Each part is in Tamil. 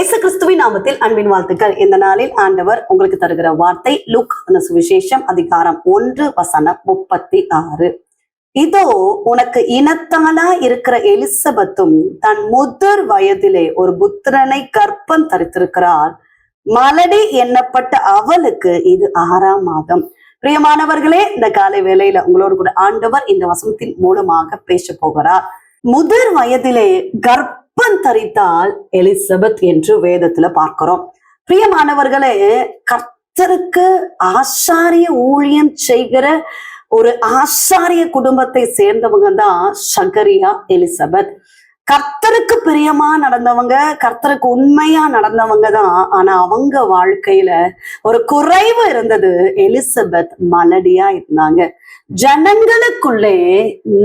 இயேசு கிறிஸ்துவின் நாமத்தில் அன்பின் வாழ்த்துக்கள். இந்த நாளில் ஆண்டவர் உங்களுக்கு தருகிற வார்த்தை லுக் அந்த சுவிசேஷம் அதிகாரம் ஒன்று வசனம் முப்பத்தி ஆறு இதோ உனக்கு இனத்தாலா இருக்கிற எலிசபெத்தும் தன் முதிர் வயதிலே ஒரு புத்திரனை கற்பம் தரித்திருக்கிறார். மலடி எண்ணப்பட்ட அவளுக்கு இது ஆறாம் மாதம். பிரியமானவர்களே இந்த காலை வேளையில உங்களோடு கூட ஆண்டவர் இந்த வசனத்தின் மூலமாக பேச போகிறார். முதிர் வயதிலே கர்ப்ப அப்பன் தரித்தால் எலிசபெத் என்று வேதத்துல பார்க்கிறோம். பிரியமானவர்களே கர்த்தருக்கு ஆசாரிய ஊழியம் செய்கிற ஒரு ஆசாரிய குடும்பத்தை சேர்ந்தவங்க தான் சகரியா எலிசபெத். கர்த்தருக்கு பிரியமா நடந்தவங்க கர்த்தருக்கு உண்மையா நடந்தவங்க தான் ஆனா அவங்க வாழ்க்கையில ஒரு குறைவு இருந்தது. எலிசபெத் மலடியா இருந்தாங்க. ஜனங்களுக்குள்ளே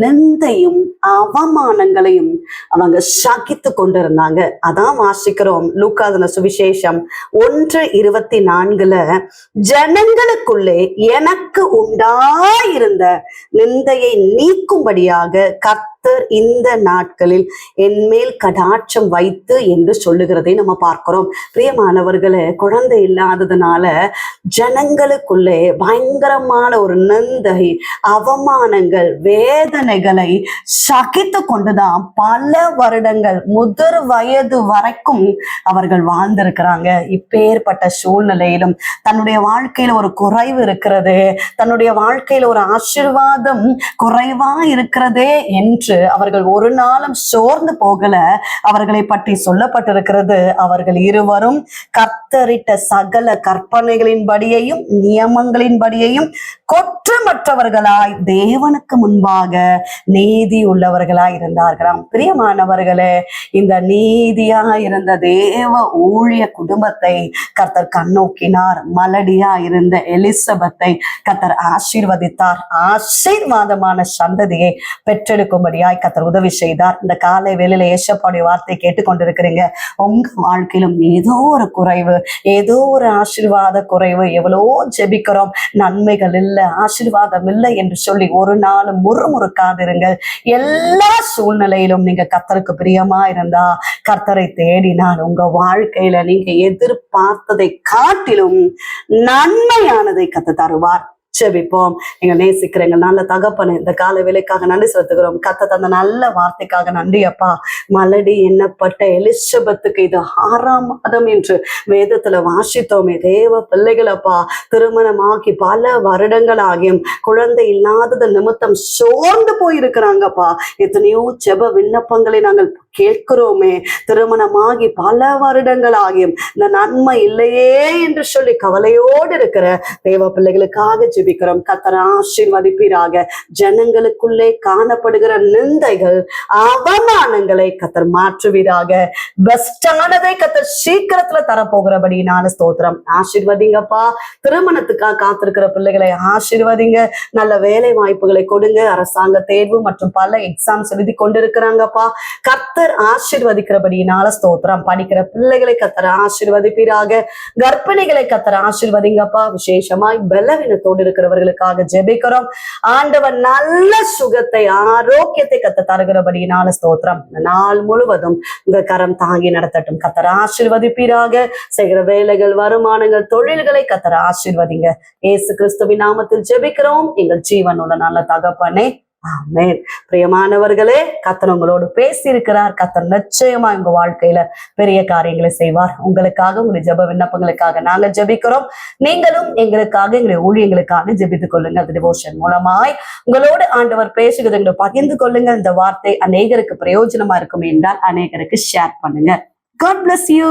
நிந்தையும் அவமானங்களையும் அவங்க சாக்கித்து கொண்டிருந்தாங்க. அதான் வாசிக்கிறோம். லூக்காதன சுவிசேஷம் ஒன்று இருபத்தி நான்குல ஜனங்களுக்குள்ளே எனக்கு உண்டாயிருந்த நிந்தையை நீக்கும்படியாக கர்த்தர் இந்த நாட்களில் என்மேல் கடாட்சம் வைத்து என்று சொல்லுகிறதை நம்ம பார்க்கிறோம். பிரியமானவர்களே குழந்தை இல்லாததுனால ஜனங்களுக்குள்ளே பயங்கரமான ஒரு நிந்தை அவமானங்கள் வேதனைகளை சகித்து கொண்டுதான் பல வருடங்கள் முதிர் வயது வரைக்கும் அவர்கள் வாழ்ந்திருக்கிறாங்க. இப்பேற்பட்ட சூழ்நிலையிலும் தன்னுடைய வாழ்க்கையில ஒரு குறைவு இருக்கிறது தன்னுடைய வாழ்க்கையில ஒரு ஆசிர்வாதம் குறைவா இருக்கிறதே என்று அவர்கள் ஒரு நாளும் சோர்ந்து போகல. அவர்களை பற்றி சொல்லப்பட்டிருக்கிறது அவர்கள் இருவரும் கத்தரிட்ட சகல கற்பனைகளின்படியையும் நியமங்களின்படியையும் உள்ளவர்களாய் தேவனுக்கு முன்பாக நீதி உள்ளவர்களாய் இருந்தார்களாம். பிரியமானவர்களே இந்த நீதியா இருந்த தேவ ஊழிய குடும்பத்தை கர்த்தர் கண்ணோக்கினார். மலடியா இருந்த எலிசபத்தை கர்த்தர் ஆசீர்வதித்தார். ஆசீர்வாதமான சந்ததியை பெற்றெடுக்கும்படியாய் கர்த்தர் உதவி செய்தார். இந்த காலை வேலையில ஏசப்பாடைய வார்த்தை கேட்டுக்கொண்டிருக்கிறீங்க. உங்க வாழ்க்கையிலும் ஏதோ ஒரு குறைவு ஏதோ ஒரு ஆசீர்வாத குறைவு. எவ்வளோ ஜெபிக்கிறோம். நன்மைகள் இல்லை ஆசீர்வாதம் இல்லை இல்லை என்று சொல்லி ஒரு நாளும் முறுமுறுக்காதிருங்கள். எல்லா சூழ்நிலையிலும் நீங்க கத்தருக்கு பிரியமா இருந்தா கர்த்தரை தேடினால் உங்க வாழ்க்கையில நீங்க எதிர்பார்த்ததை காட்டிலும் நன்மையானதை கத்து தருவார். செபிப்போம் எங்க நேசிக்கிற நல்ல தகப்பனு இந்த கால வேலைக்காக நன்றி செலுத்துகிறோம். கத்த தந்த நல்ல வார்த்தைக்காக நன்றி அப்பா. மலடி எண்ணப்பட்ட எலிசபத்துக்கு இது ஆறாம் மாதம் என்று வேதத்துல வாசித்தோமே. தேவ பிள்ளைகளப்பா திருமணமாகி பல வருடங்கள் ஆகியும் குழந்தை இல்லாதது நிமித்தம் சோர்ந்து போயிருக்கிறாங்கப்பா எத்தனையோ செப விண்ணப்பங்களை நாங்கள் கேட்கிறோமே திருமணமாகி பல வருடங்கள் ஆகியும் இந்த நன்மை இல்லையே என்று சொல்லி கவலையோடு இருக்கிற தேவ பிள்ளைகளுக்காக ஜெபிக்கிறோம். கத்தர் ஆசீர்வதிப்பீராக. ஜனங்களுக்குள்ளே காணப்படுகிற நிந்தைகள் அவமானங்களை கத்தர் மாற்றுவீராக. பெஸ்டானதை கத்தர் சீக்கிரத்துல தரப்போகிறபடினால ஸ்தோத்திரம். ஆசீர்வதிங்கப்பா. திருமணத்துக்காக காத்திருக்கிற பிள்ளைகளை ஆசீர்வதிங்க. நல்ல வேலை வாய்ப்புகளை கொடுங்க. அரசாங்க தேர்வு மற்றும் பல எக்ஸாம்ஸ் எழுதி கொண்டிருக்கிறாங்கப்பா. கத்தர் ஆசீர்வதிக்கிறபடினால ஸ்தோத்திரம். படிக்கிற பிள்ளைகளை கத்தர ஆசிர்வதிப்பீராக. கர்ப்பிணிகளை கத்தர ஆசிர்வதிங்கப்பா. விசேஷமாய் பலவீனத்தோடு இருக்கிறவர்களுக்காக ஜெபிக்கிறோம். ஆண்டவர் நல்ல சுகத்தை ஆரோக்கியத்தை கத்த தருகிறபடினால ஸ்தோத்திரம். நாள் முழுவதும் உங்க கரம் தாங்கி நடத்தட்டும். கத்தர ஆசிர்வதிப்பீராக. செய்கிற வேலைகள் வருமானங்கள் தொழில்களை கத்தர ஆசிர்வதிங்க. ஏசு கிறிஸ்துவின் நாமத்தில் ஜெபிக்கிறோம். எங்கள் ஜீவனோட நல்ல தகப்பனே ஆமேன். பிரியமானவர்களே கத்தன் உங்களோடு பேசி இருக்கிறார் நிச்சயமா உங்க வாழ்க்கையில பெரிய காரியங்களை செய்வார். உங்களுக்காக உங்களுடைய ஜெப விண்ணப்பங்களுக்காக நாங்க ஜெபிக்கிறோம். நீங்களும் எங்களுக்காக எங்களுடைய ஊழியங்களுக்காக ஜபித்துக் கொள்ளுங்க டிவோஷன் மூலமாய் உங்களோடு ஆண்டவர் பேசுகிறது எங்களை பகிர்ந்து கொள்ளுங்க இந்த வார்த்தை அநேகருக்கு பிரயோஜனமா இருக்கும் என்றால் அநேகருக்கு ஷேர் பண்ணுங்க காட் பிளஸ் யூ